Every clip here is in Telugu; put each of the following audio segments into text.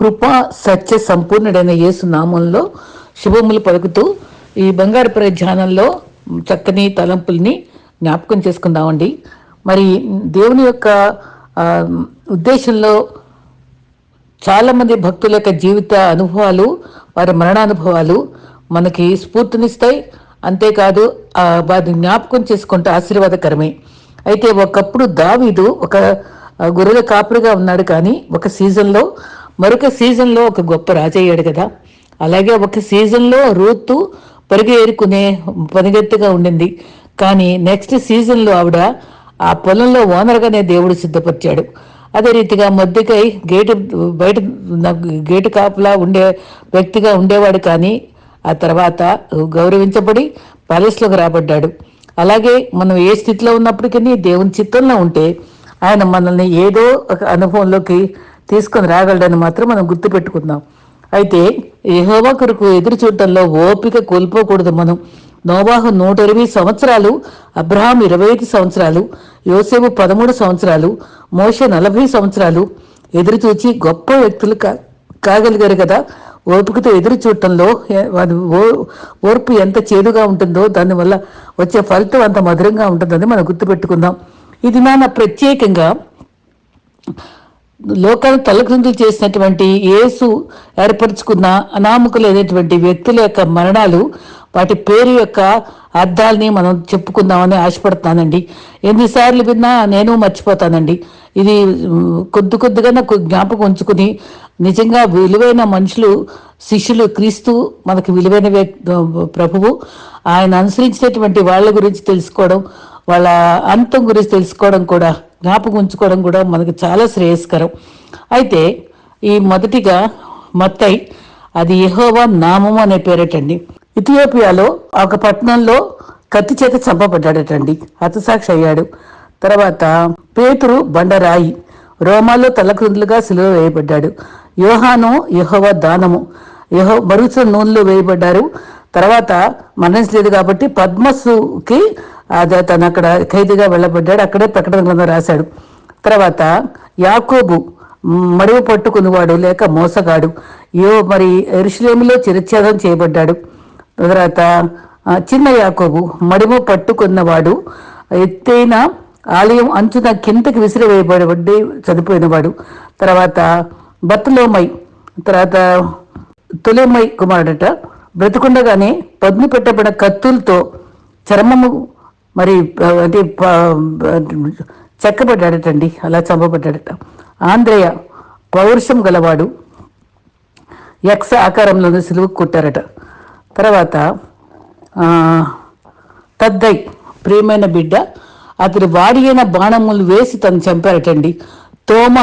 కృపా సత్య సంపూర్ణుడైన యేసు నామంలో శుభములు పలుకుతూ ఈ బంగారు ధ్యానంలో చక్కని తలంపుల్ని జ్ఞాపకం చేసుకుందామండి. మరి దేవుని యొక్క ఉద్దేశంలో చాలామంది భక్తుల యొక్క జీవిత అనుభవాలు వారి మరణానుభవాలు మనకి స్ఫూర్తినిస్తాయి. అంతేకాదు వారిని జ్ఞాపకం చేసుకుంటే ఆశీర్వాదకరమే. అయితే ఒకప్పుడు దావీదు ఒక గొర్రెల కాపురుగా ఉన్నాడు కానీ ఒక సీజన్లో మరొక సీజన్లో ఒక గొప్ప రాజయ్యాడు కదా. అలాగే ఒక సీజన్లో రూతు పరుగు ఏరుకునే ఉండింది. కానీ నెక్స్ట్ సీజన్లో ఆవిడ ఆ పొలంలో ఓనర్గానే దేవుడు సిద్ధపరిచాడు. అదే రీతిగా మొద్దుకై గేటు బయట గేటు కాపులా ఉండే వ్యక్తిగా ఉండేవాడు కానీ ఆ తర్వాత గౌరవించబడి ప్యాలెస్లోకి రాబడ్డాడు. అలాగే మనం ఏ స్థితిలో ఉన్నప్పటికీ దేవుని చిత్తంలో ఉంటే ఆయన మనల్ని ఏదో ఒక అనుభవంలోకి తీసుకొని రాగలడని మాత్రం మనం గుర్తుపెట్టుకుందాం. అయితే యహోవా కొరకు ఎదురు చూడటంలో ఓపిక కోల్పోకూడదు మనం. నోవాహు నూట ఇరవై సంవత్సరాలు అబ్రహాం ఇరవై ఐదు సంవత్సరాలు యోసేపు పదమూడు సంవత్సరాలు మోష నలభై సంవత్సరాలు ఎదురు చూచి గొప్ప వ్యక్తులు కా కాగలిగారు కదా. ఓపికతో ఎదురు చూడటంలో ఓ- ఓర్పు ఎంత చేదుగా ఉంటుందో దానివల్ల వచ్చే ఫలితం అంత మధురంగా ఉంటుందని మనం గుర్తుపెట్టుకుందాం. ఇది నాన్న ప్రత్యేకంగా లోకాన్ని తలక్రిందులు చేసినటువంటి యేసు ఏర్పరచుకున్న అనామకులైనటువంటి వ్యక్తుల యొక్క మరణాలు వాటి పేరు యొక్క అర్థాలని మనం చెప్పుకుందామని ఆశపడుతున్నానండి. ఎన్నిసార్లు విన్నా నేను మర్చిపోతానండి. ఇది కొద్ది కొద్దిగా నాకు జ్ఞాపకం ఉంచుకుని నిజంగా విలువైన మనుషులు శిష్యులు క్రీస్తు మనకు విలువైన ప్రభువు. ఆయన అనుసరించినటువంటి వాళ్ళ గురించి తెలుసుకోవడం వాళ్ళ అంతం గురించి తెలుసుకోవడం కూడా జ్ఞాపకం ఉంచుకోవడం కూడా మనకు చాలా శ్రేయస్కరం. అయితే ఈ మొదటిగా మత్తై అది యహోవా నామం అనే పేరటండి. ఇథియోపియాలో ఒక పట్టణంలో కత్తి చేత చంపబడ్డాడటండి. హతసాక్షి అయ్యాడు. తర్వాత పేతురు బండరాయి రోమాల్లో తలకృందులుగా సిలువ వేయబడ్డాడు. యోహాను యహోవ దానము. యహో మరుగుతున్న నూనెలో వేయబడ్డారు. తర్వాత మరణించలేదు కాబట్టి పద్మస్సుకి తను అక్కడ ఖైదీగా వెళ్ళబడ్డాడు. అక్కడే ప్రకటన గ్రంథం రాశాడు. తర్వాత యాకోబు మ్, పట్టుకున్నవాడు లేక మోసగాడు. యో మరి ఎరుషులేమిలో చిరచ్ఛేదం చేయబడ్డాడు. తర్వాత చిన్న యాకోబు మడిము పట్టుకున్నవాడు ఎత్తైన ఆలయం అంచున కిందకి విసిరివేయబడి చనిపోయినవాడు. తర్వాత బత్తలోమై తర్వాత తొలిమై కుమారుడట బ్రతుకుండగానే పద్ము పెట్టబడిన కత్తులతో చర్మము మరి అది చెక్కబడ్డాడటండి అలా చంపబడ్డాడట. ఆంధ్రయ పౌరుషం గలవాడు యక్ష ఆకారంలోని సిలువ కుట్టారట. తర్వాత తద్దై ప్రియమైన బిడ్డ అతడు వాడియైన బాణములు వేసి తను చంపారటండి. తోమ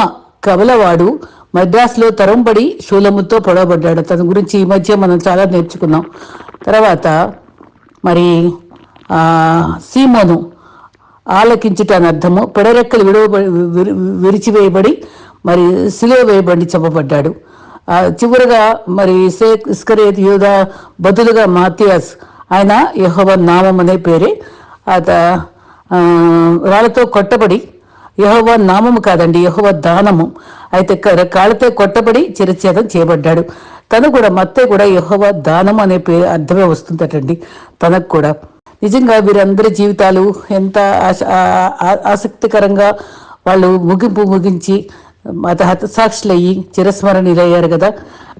కవలవాడు మద్రాసులో తరంబడి శూలముతో పొడవబడ్డాడు. తన గురించి ఈ మధ్య మనం చాలా నేర్చుకున్నాం. తర్వాత మరి సీమోను ఆలకించుట అని అర్థము. పెడరెక్కలు విడవ విరి- విరిచివేయబడి మరి సిలువ వేయబడి చంపబడ్డాడు. చివరిగా చివరగా మరి సేక్ ఇస్కరేత్ యూద బదులుగా మాథియాస్ ఆయన యెహోవా నామం అనే పేరే. అత రాళ్ళతో కొట్టబడి యహోవ నామము కాదండి యహోవ దానము. అయితే కాళ్ళతో కొట్టబడి చిరచేదం చేయబడ్డాడు. తను కూడా మత్తే కూడా యహోవ దానం అనే పేరు అర్థమే వస్తుందటండి. తనకు కూడా. నిజంగా వీరందరి జీవితాలు ఎంత ఆశ ఆ- ఆసక్తికరంగా వాళ్ళు ముగింపు ముగించి మత హతసాక్షులయ్యి చిరస్మరణీలయ్యారు కదా.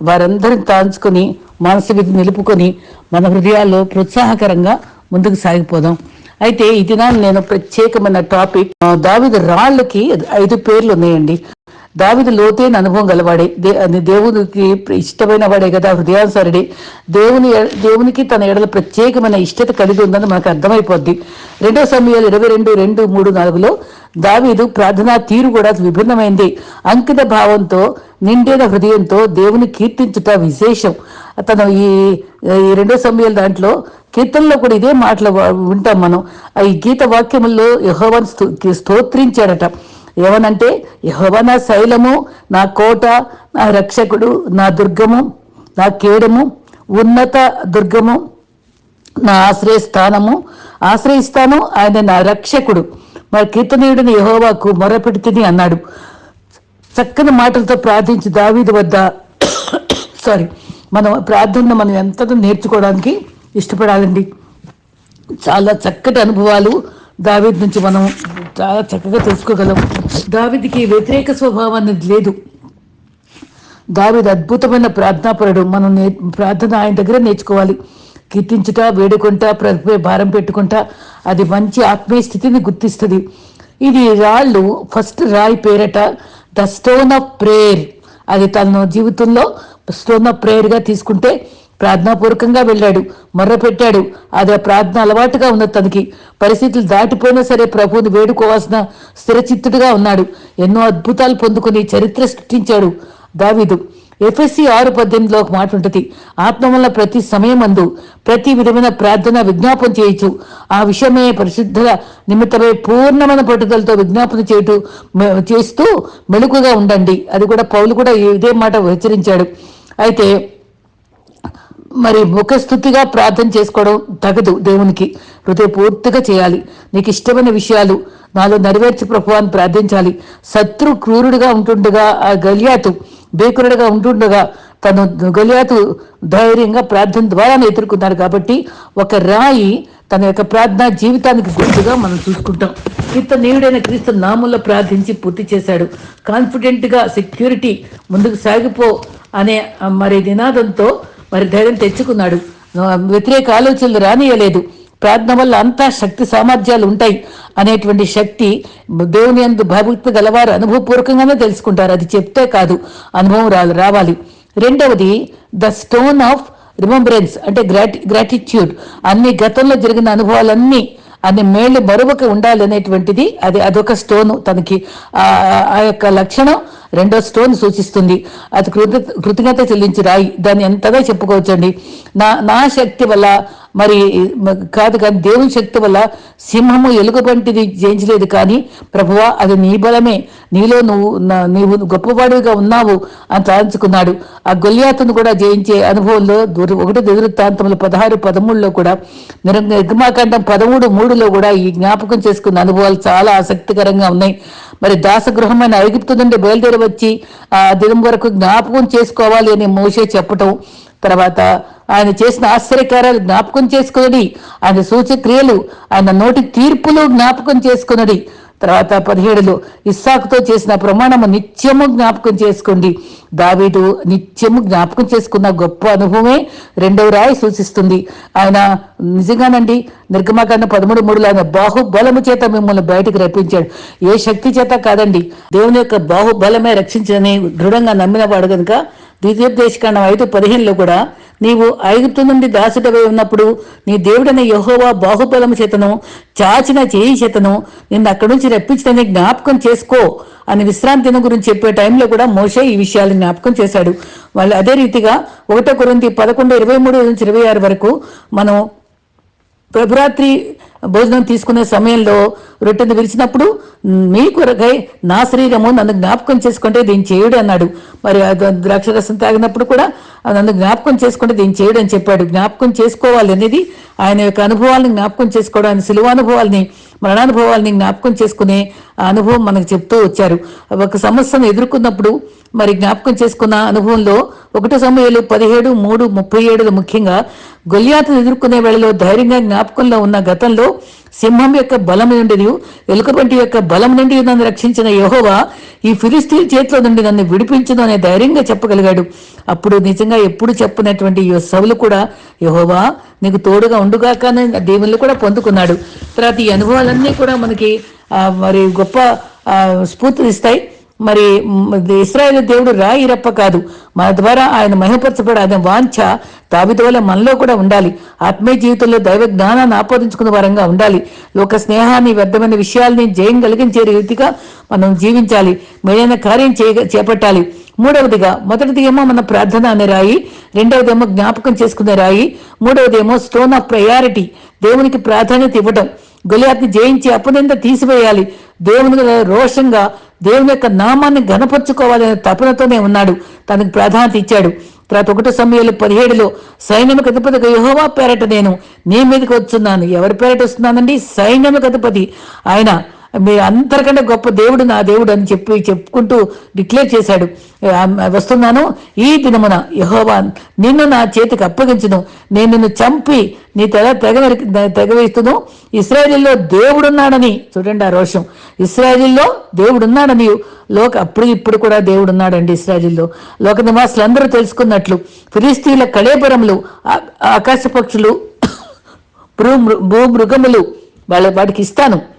వారందరిని తాంచుకొని మనసు నిలుపుకొని మన హృదయాల్లో ప్రోత్సాహకరంగా ముందుకు సాగిపోదాం. అయితే ఈ నా నేను ప్రత్యేకమైన టాపిక్ దావిద రాళ్ళకి ఐదు పేర్లు ఉన్నాయండి. దావిది లోతైన అనుభవం గలవాడే. దే దేవునికి ఇష్టమైన వాడే కదా హృదయానుసారుడే. దేవుని దేవునికి తన ఎడల ప్రత్యేకమైన ఇష్టత కలిగి ఉందని మనకు అర్థమైపోద్ది. రెండో సమయాలు ఇరవై రెండు రెండు మూడు నాలుగులో దావీదు ప్రార్థనా తీరు కూడా విభిన్నమైంది. అంకిత భావంతో నిండిన హృదయంతో దేవుని కీర్తించుట విశేషం. అతను ఈ ఈ రెండో సమయాల దాంట్లో కీర్తనలో కూడా ఇదే మాటలు వింటాం మనం. ఆ ఈ గీత వాక్యముల్లో యహోవన్ స్తోత్రించాడట. ఏమనంటే యహోవ నా శైలము నా కోట నా రక్షకుడు నా దుర్గము నా కేడము ఉన్నత దుర్గము నా ఆశ్రయ స్థానము ఆశ్రయిస్తాను ఆయన నా రక్షకుడు. మరి కీర్తనీయుడిని యహోవాకు మొరపెడితిని అన్నాడు. చక్కని మాటలతో ప్రార్థించి దావీదు వద్ద సారీ మనం ప్రార్థన మనం ఎంత నేర్చుకోవడానికి ఇష్టపడాలండి. చాలా చక్కటి అనుభవాలు దావిద్ నుంచి మనం చాలా చక్కగా తెలుసుకోగలం. దావిద్కి వ్యతిరేక స్వభావం అనేది లేదు. దావిద్ అద్భుతమైన ప్రార్థనాపరుడు. మనం నే ప్రార్థన ఆయన దగ్గర నేర్చుకోవాలి. కీర్తించుట వేడుకుంటా ప్రభుపై భారం పెట్టుకుంటా అది మంచి ఆత్మీయ స్థితిని గుర్తిస్తుంది. ఇది రాళ్ళు ఫస్ట్ రాయి పేరట ద స్టోన్ ఆఫ్ ప్రేయర్. అది తన జీవితంలో స్టోన్ ఆఫ్ ప్రేయర్గా తీసుకుంటే ప్రార్థనాపూర్వకంగా వెళ్ళాడు మర్రపెట్టాడు అది ఆ ప్రార్థన అలవాటుగా ఉన్నది తనకి. పరిస్థితులు దాటిపోయినా సరే ప్రభువుని వేడుకోవాల్సిన స్థిరచిత్తుడుగా ఉన్నాడు. ఎన్నో అద్భుతాలు పొందుకుని చరిత్ర సృష్టించాడు దావీదు. ఎఫ్ఎస్సి ఆరు పద్దెనిమిదిలో ఒక మాట ఉంటుంది. ఆత్మ వల్ల ప్రతి సమయమందు ప్రతి విధమైన ప్రార్థన విజ్ఞాపన చేయొచ్చు ఆ విషయమే పరిశుద్ధుల నిమిత్తమై పూర్ణమైన పట్టుదలతో విజ్ఞాపన చేయటూ చేస్తూ మెలుకుగా ఉండండి. అది కూడా పౌలు కూడా ఇదే మాట హెచ్చరించాడు అయితే మరి ముఖస్థుతిగా ప్రార్థన చేసుకోవడం తగదు దేవునికి. హృదయపూర్తిగా చేయాలి. నీకు ఇష్టమైన విషయాలు నాలో నెరవేర్చి ప్రభువాన్ని ప్రార్థించాలి. శత్రు క్రూరుడుగా ఉంటుండగా ఆ గలియాతు బేకురుడుగా ఉంటుండగా తను గలియాతు ధైర్యంగా ప్రార్థన ద్వారా ఎదుర్కొన్నాడు కాబట్టి ఒక రాయి తన యొక్క ప్రార్థన జీవితానికి గుర్తుగా మనం చూసుకుంటాం. క్రీస్తు నీయుడైన క్రీస్తు నామంలో ప్రార్థించి పూర్తి చేశాడు. కాన్ఫిడెంట్గా సెక్యూరిటీ ముందుకు సాగిపో అనే మరి నినాదంతో మరి ధైర్యం తెచ్చుకున్నాడు. వ్యతిరేక ఆలోచనలు రానియలేదు. ప్రార్థన వల్ల అంతా శక్తి సామర్థ్యాలు ఉంటాయి అనేటువంటి శక్తి దేవుని అందు భయభక్తి గలవారు అనుభవపూర్వకంగానే తెలుసుకుంటారు. అది చెప్తే కాదు అనుభవం రా రావాలి. రెండవది ద స్టోన్ ఆఫ్ రిమెంబరెన్స్ అంటే గ్రాటి గ్రాటిట్యూడ్ అన్ని గతంలో జరిగిన అనుభవాలన్నీ అన్ని మేళ్ళు మరొక ఉండాలి అనేటువంటిది అది అదొక స్టోను తనకి. ఆ యొక్క లక్షణం. రెండో స్టోన్ సూచిస్తుంది. అది కృత కృతజ్ఞత చెల్లించి రాయి దాన్ని ఎంతగా చెప్పుకోవచ్చండి? నా నా శక్తి వల్ల మరి కాదు కానీ దేవుని శక్తి వల్ల సింహము ఎలుగుబంటిది జయించలేదు కానీ ప్రభువా అది నీ బలమే. నీలో నువ్వు నీవు గొప్పవాడిగా ఉన్నావు అని తలంచుకున్నాడు ఆ గొల్యాతను కూడా జయించే అనుభవంలో దుర్- ఒకటి దురుత్తాంతములు పదహారు పదమూడులో కూడా నిర్మాకాండం పదమూడు మూడులో కూడా ఈ జ్ఞాపకం చేసుకున్న అనుభవాలు చాలా ఆసక్తికరంగా ఉన్నాయి. మరి దాసగృహమైన ఐగుప్తు నుండి బయలుదేరి వచ్చి ఆ దినం వరకు జ్ఞాపకం చేసుకోవాలి అని మోసే చెప్పటం. తర్వాత ఆయన చేసిన ఆశ్చర్యకార్యాలు జ్ఞాపకం చేసుకున్నది ఆయన సూచక్రియలు ఆయన నోటి తీర్పులు జ్ఞాపకం చేసుకున్నది తర్వాత పదిహేడులో ఇస్సాకుతో చేసిన ప్రమాణము నిత్యము జ్ఞాపకం చేసుకోండి. దావీదు నిత్యము జ్ఞాపకం చేసుకున్న గొప్ప అనుభవమే రెండవ రాయి సూచిస్తుంది. ఆయన నిజంగానండి నిర్గమాకాండ పదమూడు మూడులో ఆయన బాహుబలము చేత మిమ్మల్ని బయటకు రప్పించాడు. ఏ శక్తి చేత కాదండి దేవుని యొక్క బాహుబలమే రక్షించని దృఢంగా నమ్మినవాడు కనుక ద్వితీయోపదేశకాండం ఐదు పదిహేనులో కూడా నీవు ఐగుప్తు నుండి దాసుడవై ఉన్నప్పుడు నీ దేవుడైన యహోవా బాహుబలము చేతను చాచిన చేయి చేతను నిన్ను అక్కడి నుంచి రప్పించదని జ్ఞాపకం చేసుకో అని విశ్రాంతి దినం గురించి చెప్పే టైంలో కూడా మోషే ఈ విషయాలు జ్ఞాపకం చేశాడు. వాళ్ళు అదే రీతిగా ఒకటో కొరింది పదకొండు ఇరవై మూడు నుంచి ఇరవై ఆరు వరకు మనం ప్రభురాత్రి భోజనం తీసుకునే సమయంలో రొట్టెను విరిచినప్పుడు మీ కొరకై నా శరీరము నన్ను జ్ఞాపకం చేసుకుంటే దీన్ని చేయుడు అన్నాడు. మరి ద్రాక్షరసం తాగినప్పుడు కూడా ఆ నన్ను జ్ఞాపకం చేసుకుంటే దీన్ని చేయుడు అని చెప్పాడు. జ్ఞాపకం చేసుకోవాలి అనేది ఆయన యొక్క అనుభవాలను జ్ఞాపకం చేసుకోవడం ఆయన సిలువానుభవాల్ని మరణానుభవాల్ని జ్ఞాపకం చేసుకునే ఆ అనుభవం మనకు చెప్తూ వచ్చారు. ఒక సమస్యను ఎదుర్కొన్నప్పుడు మరి జ్ఞాపకం చేసుకున్న అనుభవంలో ఒకటో సమయాలు పదిహేడు మూడు ముప్పై ఏడులో ముఖ్యంగా గొల్యాతను ఎదుర్కొనే వేళలో ధైర్యంగా జ్ఞాపకంలో ఉన్న గతంలో సింహం యొక్క బలం నుండి ఎలుకబంటి యొక్క బలం నుండి నన్ను రక్షించిన యహోవా ఈ ఫిలిస్తీన్ చేతిలో నుండి నన్ను విడిపించను అనే ధైర్యంగా చెప్పగలిగాడు. అప్పుడు నిజంగా ఎప్పుడు చెప్పినటువంటి ఈ సవులు కూడా యహోవా నీకు తోడుగా ఉండుగాక అని దేవుళ్ళు కూడా పొందుకున్నాడు. తర్వాత ఈ అనుభవాలన్నీ కూడా మనకి మరి గొప్ప ఆ, స్ఫూర్తినిస్తాయి. మరి మ్, ఇస్రాయేల్ దేవుడు రాయి ఇరప్ప కాదు. మన ద్వారా ఆయన మహిమపరచబడి ఆయన వాంఛ తాబిత వల్ల మనలో కూడా ఉండాలి. ఆత్మీయ జీవితంలో దైవ జ్ఞానాన్ని ఆపాదించుకున్న వారంగా ఉండాలి. లోక స్నేహాన్ని వ్యర్థమైన విషయాల్ని జయం కలిగించే రీతిగా మనం జీవించాలి. మేలైన కార్యం చేయ చేపట్టాలి. మూడవదిగా మొదటిది ఏమో మన ప్రార్థన అనే రాయి రెండవది ఏమో జ్ఞాపకం చేసుకునే రాయి మూడవది ఏమో స్టోన్ ఆఫ్ ప్రయారిటీ దేవునికి ప్రాధాన్యత ఇవ్వడం. గొలియాత్ని జయించి అప్పుడంతా తీసివేయాలి. దేవుని రోషంగా దేవుని యొక్క నామాన్ని ఘనపరుచుకోవాలనే తపనతోనే ఉన్నాడు. తనకు ప్రాధాన్యత ఇచ్చాడు. తర్వాత ఒకటో సమయంలో పదిహేడులో సైన్యముకు అధిపతి యహోవా పేరట నేను నీ మీదకి వస్తున్నాను ఎవరి పేరట వస్తున్నానండి? సైన్యముకు అధిపతి. ఆయన మీరు అందరికంటే గొప్ప దేవుడు నా దేవుడు అని చెప్పి చెప్పుకుంటూ డిక్లేర్ చేశాడు. వస్తున్నాను. ఈ దినమున యహోవా నిన్ను నా చేతికి అప్పగించును. నేను నిన్ను చంపి నీ తెగ తెగవరి తెగవేస్తును ఇస్రాయిల్లో దేవుడున్నాడని చూడండి ఆ రోషం. ఇస్రాయిల్లో దేవుడున్నాడని లోక అప్పుడు ఇప్పుడు కూడా దేవుడున్నాడండి ఇస్రాయేలీలో లోక నివాసులు అందరూ తెలుసుకున్నట్లు ఫిలిస్తీన్ల కళేపురములు ఆకాశ పక్షులు భూ భూ మృగములు వాళ్ళ వాటికి ఇస్తాను.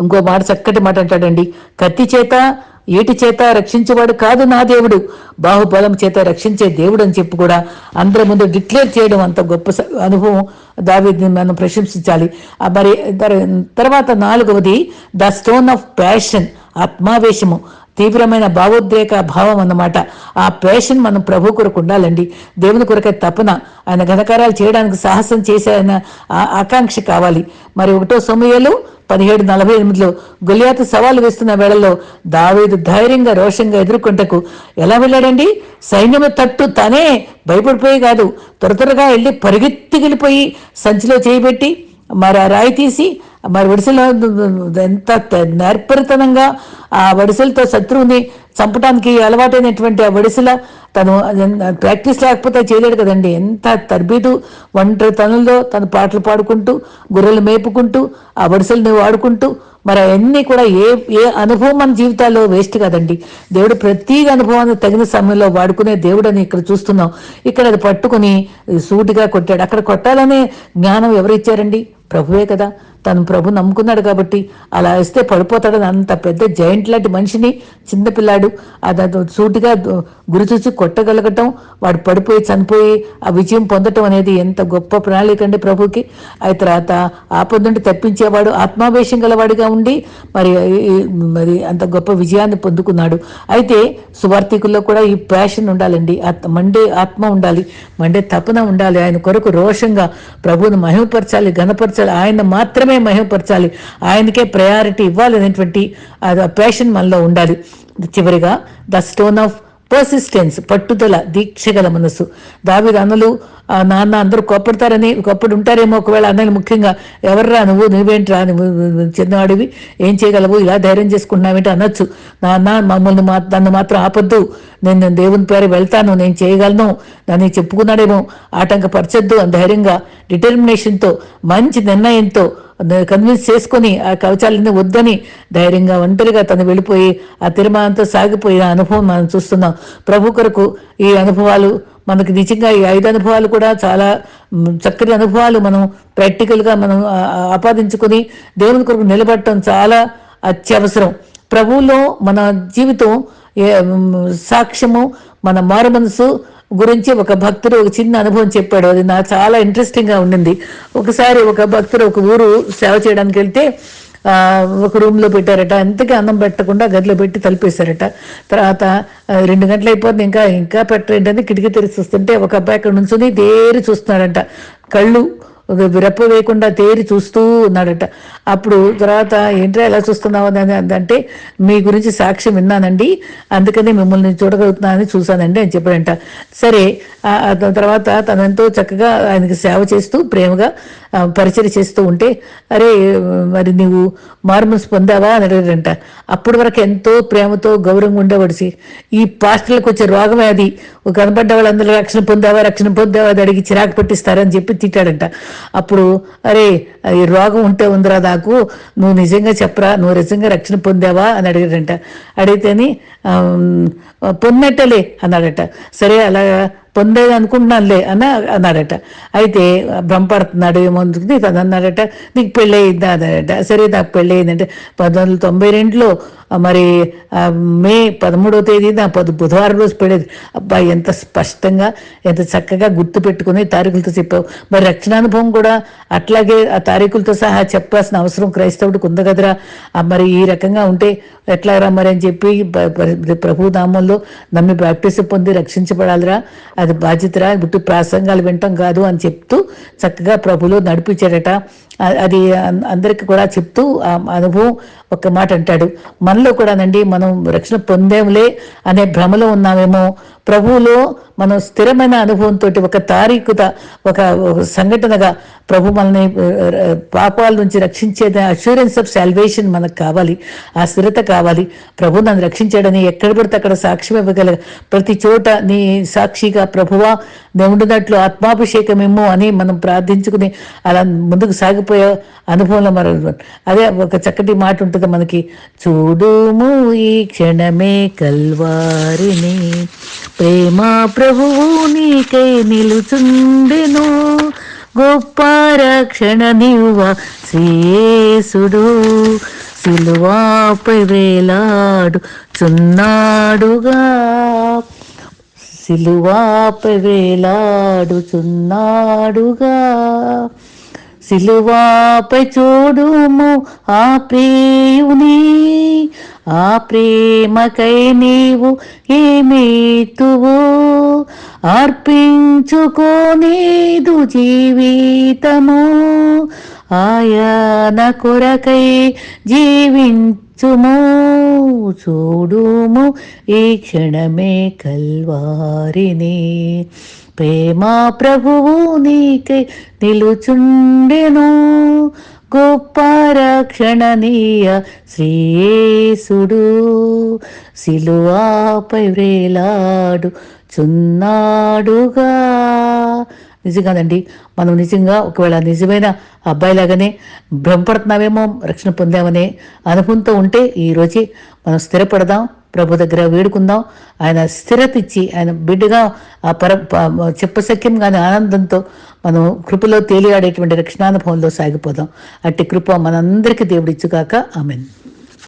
ఇంకో మాట చక్కటి మాట అంటాడండి. కత్తి చేత ఏటి చేత రక్షించేవాడు కాదు నా దేవుడు. బాహుబలం చేత రక్షించే దేవుడు అని చెప్పి కూడా అందరి ముందు డిక్లేర్ చేయడం అంత గొప్ప స- అనుభవం దావీదుని మనం ప్రశంసించాలి. ఆ మరి తర్వాత నాలుగవది ద స్టోన్ ఆఫ్ ప్యాషన్ ఆత్మావేశము. తీవ్రమైన భావోద్రేక భావం అన్నమాట. ఆ ప్యాషన్ మనం ప్రభు కొరకు ఉండాలండి. దేవుని కొరకే తపన ఆయన ఘనకారాలు చేయడానికి సాహసం చేసే ఆయన ఆ- ఆకాంక్ష కావాలి. మరి ఒకటో సమయాలు పదిహేడు నలభై ఎనిమిదిలో గొలియాతు సవాలు వేస్తున్న వేళల్లో దావీదు ధైర్యంగా రోషంగా ఎదుర్కొంటకు ఎలా వెళ్ళాడండి? సైన్యము తట్టు తనే భయపడిపోయి కాదు త్వర త్వరగా వెళ్ళి పరిగెత్తి వెళ్ళిపోయి సంచిలో చేయబెట్టి మరి ఆ రాయి తీసి మరి వడిసెలో ఎంత నేర్పరితనంగా ఆ వడిసెలతో శత్రువుని చంపడానికి అలవాటైనటువంటి ఆ వడిసెల తను ప్రాక్టీస్ లేకపోతే చేయలేడు కదండి. ఎంత తర్బీదు ఒంటరితనంలో తను పాటలు పాడుకుంటూ గొర్రెలు మేపుకుంటూ ఆ వడిసెల్ని వాడుకుంటూ మరి అవన్నీ కూడా ఏ ఏ అనుభవం మన జీవితాల్లో వేస్ట్ కదండి. దేవుడు ప్రతి అనుభవాన్ని తగిన సమయంలో వాడుకునే దేవుడు అని ఇక్కడ చూస్తున్నాం. ఇక్కడ అది పట్టుకుని సూటిగా కొట్టాడు. అక్కడ కొట్టాలనే జ్ఞానం ఎవరు ఇచ్చారండి? ప్రభువే కదా. తను ప్రభు నమ్ముకున్నాడు కాబట్టి అలా వేస్తే పడిపోతాడని అంత పెద్ద జైంట్ లాంటి మనిషిని చిన్నపిల్లాడు అది అది సూటిగా గురి చూసి కొట్టగలగటం వాడు పడిపోయి చనిపోయి ఆ విజయం పొందటం అనేది ఎంత గొప్ప ప్రణాళిక అండి ప్రభుకి. ఆ తర్వాత ఆపద నుండి తప్పించేవాడు ఆత్మావేశం గలవాడిగా ఉండి మరి మరి అంత గొప్ప విజయాన్ని పొందుకున్నాడు. అయితే సువార్థికుల్లో కూడా ఈ ప్యాషన్ ఉండాలండి. మండే ఆత్మ ఉండాలి మండే తపన ఉండాలి. ఆయన కొరకు రోషంగా ప్రభువును మహిమపరచాలి ఘనపరచాలి. ఆయన మాత్రమే మహిమపరచాలి. ఆయనకే ప్రయారిటీ ఇవ్వాలి అనేటువంటి ప్యాషన్ మనలో ఉండాలి. చివరిగా ద స్టోన్ ఆఫ్ పర్సిస్టెన్స్ పట్టుదల దీక్ష గల మనసు దావిద అన్నలు నాన్న అందరూ కోపడతారని ఒకప్పుడు ఉంటారేమో ఒకవేళ అన్నలు ముఖ్యంగా ఎవర్రా నువ్వు నువ్వేంట్రా నువ్వు చిన్నవాడివి ఏం చేయగలవు ఇలా ధైర్యం చేసుకుంటున్నావేంటి? అనొచ్చు. నాన్న మమ్మల్ని మా నన్ను మాత్రం ఆపొద్దు. నేను నేను దేవుని పేరు వెళ్తాను. నేను చేయగలను. నన్ను చెప్పుకున్నాడేమో. ఆటంకపరచొద్దు. అని ధైర్యంగా డిటర్మినేషన్తో మంచి నిర్ణయంతో కన్విన్స్ చేసుకొని ఆ కవచాలని వద్దని ధైర్యంగా ఒంటరిగా తను వెళ్ళిపోయి ఆ తీర్మానంతో సాగిపోయిన అనుభవం మనం చూస్తున్నాం. ప్రభు కొరకు ఈ అనుభవాలు మనకి నిజంగా ఈ ఐదు అనుభవాలు కూడా చాలా చక్కటి అనుభవాలు మనం ప్రాక్టికల్గా మనం ఆపాదించుకొని దేవుని కొరకు నిలబడటం చాలా అత్యవసరం. ప్రభువులో మన జీవితం ఏ- సాక్ష్యము మన మారు మనసు గురించి ఒక భక్తుడు ఒక చిన్న అనుభవం చెప్పాడు. అది నాకు చాలా ఇంట్రెస్టింగ్గా ఉండింది. ఒకసారి ఒక భక్తుడు ఒక ఊరు సేవ చేయడానికి వెళ్తే ఆ, ఒక రూమ్లో పెట్టారట. అంతకీ అన్నం పెట్టకుండా గదిలో పెట్టి తలిపేశారట. తర్వాత రెండు గంటలు అయిపోతుంది ఇంకా ఇంకా పెట్టరేంటని కిటికీ తెరిచి చూస్తుంటే ఒక అబ్బాయి అక్కడ నుంచుని దేరి చూస్తున్నాడంట. కళ్ళు విరప్ప వేయకుండా తేరి చూస్తూ ఉన్నాడట. అప్పుడు తర్వాత ఏంట్రా ఎలా చూస్తున్నావు అని అంటే మీ గురించి సాక్ష్యం విన్నానండి. అందుకనే మిమ్మల్ని చూడగలుగుతున్నానని చూశానండి అని చెప్పాడంట. సరే తర్వాత తను ఎంతో చక్కగా ఆయనకి సేవ చేస్తూ ప్రేమగా పరిచయం చేస్తూ ఉంటే అరే మరి నీవు మార్మల్స్ పొందావా అని అడిగాడంట. అప్పటి వరకు ఎంతో ప్రేమతో గౌరవంగా ఉండేవాడిసి ఈ పాస్టర్లకు వచ్చే రోగమే అది. కనపడ్డ వాళ్ళందరూ రక్షణ పొందావా రక్షణ పొందావా అది అడిగి చిరాకు పెట్టిస్తారని చెప్పి తిట్టాడంట. అప్పుడు అరే ఈ రోగం ఉంటే ఉందిరా నాకు నువ్వు నిజంగా చెప్పరా నువ్వు నిజంగా రక్షణ పొందావా? అని అడిగాడంట. అడిగితేని ఆమ్, పొందినట్టలే అన్నాడట. సరే అలాగా పొందేది అనుకుంటున్నానులే అని అన్నాడట అయితే భ్రమపడుతున్నాడు ఏమో తను అన్నాడట నీకు పెళ్ళి అయిందా అన్నాడట సరే నాకు పెళ్ళి అయిందంటే పంతొమ్మిది వందల తొంభై రెండులో మరి మే పదమూడవ తేదీ నా పది బుధవారం రోజు పెళ్ళేది. అబ్బాయి ఎంత స్పష్టంగా ఎంత చక్కగా గుర్తు పెట్టుకుని తారీఖులతో చెప్పావు. మరి రక్షణానుభవం కూడా అట్లాగే ఆ తారీఖులతో సహా చెప్పాల్సిన అవసరం క్రైస్తవుడికి ఉంది కదరా? మరి ఈ రకంగా ఉంటే ఎట్లా రా మరి? అని చెప్పి ప్రభు నామంలో నమ్మి బ్యాప్టిజం పొంది రక్షించబడాలిరా. అది బాధ్యతరా? గుట్టు ప్రాసంగాలు వినటం కాదు అని చెప్తూ చక్కగా ప్రభులో నడిపించాడట అది అందరికి కూడా చెప్తూ ఆ అనుభవం ఒక మాట అంటాడు. మనలో కూడానండి మనం రక్షణ పొందేములే అనే భ్రమలో ఉన్నామేమో. ప్రభువులో మనం స్థిరమైన అనుభవంతో ఒక తారీఖుత ఒక సంఘటనగా ప్రభు మనల్ని పాపాల నుంచి రక్షించే అష్యూరెన్స్ ఆఫ్ సాల్వేషన్ మనకు కావాలి ఆ స్థిరత కావాలి. ప్రభు నన్ను రక్షించాడని ఎక్కడ పడితే అక్కడ సాక్ష్యం ఇవ్వగల ప్రతి చోట నీ సాక్షిగా ప్రభువా మేము ఉండినట్లు ఆత్మాభిషేకమేమో అని మనం ప్రార్థించుకుని అలా ముందుకు సాగిపోయే అనుభవంలో మరి అదే ఒక చక్కటి మాట ఉంటుంది మనకి చూడుము ఈ క్షణమే కల్వారిని ప్రేమ ప్రభువు నీకై నిలుచుండెను గొప్ప రక్షణ నీవ శ్రీయేసుడు సిలువాపై వేలాడు చున్నాడుగా. సిలువాపై వేలాడుచున్నాడుగా సిలువాపై చూడుము ఆ ప్రేయుని. ఆ ప్రేమకై నీవు ఏమేతువు అర్పించుకోనేదు జీవితము. ఆయన కొరకై జీవించుము. చూడుము ఈ క్షణమే కల్వారిని. ప్రేమ ప్రభువు నీకై నిలుచుండెను. గొప్ప రక్షణనీయ శ్రీయేసుడు. సిలువాపై వ్రేలాడు చున్నాడుగా నిజంగానండి మనం నిజంగా ఒకవేళ నిజమైన అబ్బాయిలాగానే భ్రమపడుతున్నామేమో రక్షణ పొందామనే అనుభవంతో ఉంటే ఈరోజే మనం స్థిరపడదాం. ప్రభు దగ్గర వేడుకుందాం. ఆయన స్థిరత ఇచ్చి ఆయన బిడ్డగా ఆ పర ప- చెప్పసఖ్యం కానీ ఆనందంతో మనం కృపలో తేలియాడేటువంటి రక్షణానుభవంలో సాగిపోదాం. అట్టి కృప మనందరికీ దేవుడిచ్చుగాక. ఆమెన్.